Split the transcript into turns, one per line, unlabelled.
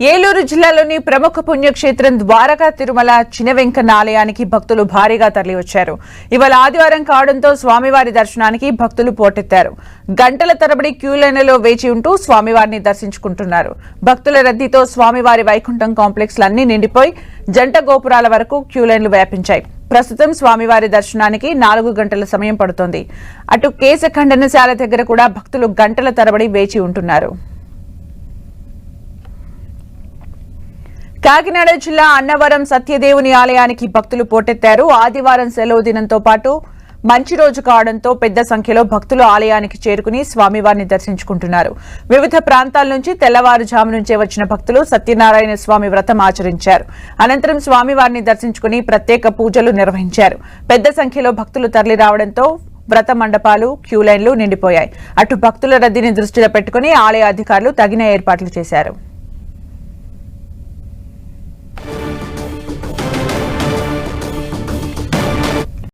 ఏలూరు జిల్లాలోని ప్రముఖ పుణ్యక్షేత్రం ద్వారకా తిరుమల చినవెంకన్న ఆలయానికి భక్తులు భారీగా తరలివచ్చారు. ఇవాళ ఆదివారం కావడంతో స్వామివారి దర్శనానికి భక్తులు పోటెత్తారు. గంటల తరబడి క్యూలైన్లలో వేచి ఉంటూ స్వామివారిని దర్శించుకుంటున్నారు. భక్తుల రద్దీతో స్వామివారి వైకుంఠం కాంప్లెక్స్లన్నీ నిండిపోయి జంట గోపురాల వరకు క్యూ లైన్లు వ్యాపించాయి. ప్రస్తుతం స్వామివారి దర్శనానికి నాలుగు గంటల సమయం పడుతోంది. అటు కేశ ఖండనశాల దగ్గర కూడా భక్తులు గంటల తరబడి వేచి ఉంటున్నారు. కాకినాడ జిల్లా అన్నవరం సత్యదేవుని ఆలయానికి భక్తులు పోటెత్తారు. ఆదివారం సెలవు దినంతో పాటు మంచి రోజు కావడంతో పెద్ద సంఖ్యలో భక్తులు ఆలయానికి చేరుకుని స్వామివారిని దర్శించుకుంటున్నారు. వివిధ ప్రాంతాల నుంచి తెల్లవారుజాము నుంచే వచ్చిన భక్తులు సత్యనారాయణ స్వామి వ్రతం ఆచరించారు. అనంతరం స్వామివారిని దర్శించుకుని ప్రత్యేక పూజలు నిర్వహించారు. పెద్ద సంఖ్యలో భక్తులు తరలి రావడంతో వ్రత మండపాలు క్యూ లైన్లు నిండిపోయాయి. అటు భక్తుల రద్దీని దృష్టిలో పెట్టుకుని ఆలయ అధికారులు తగిన ఏర్పాట్లు చేశారు.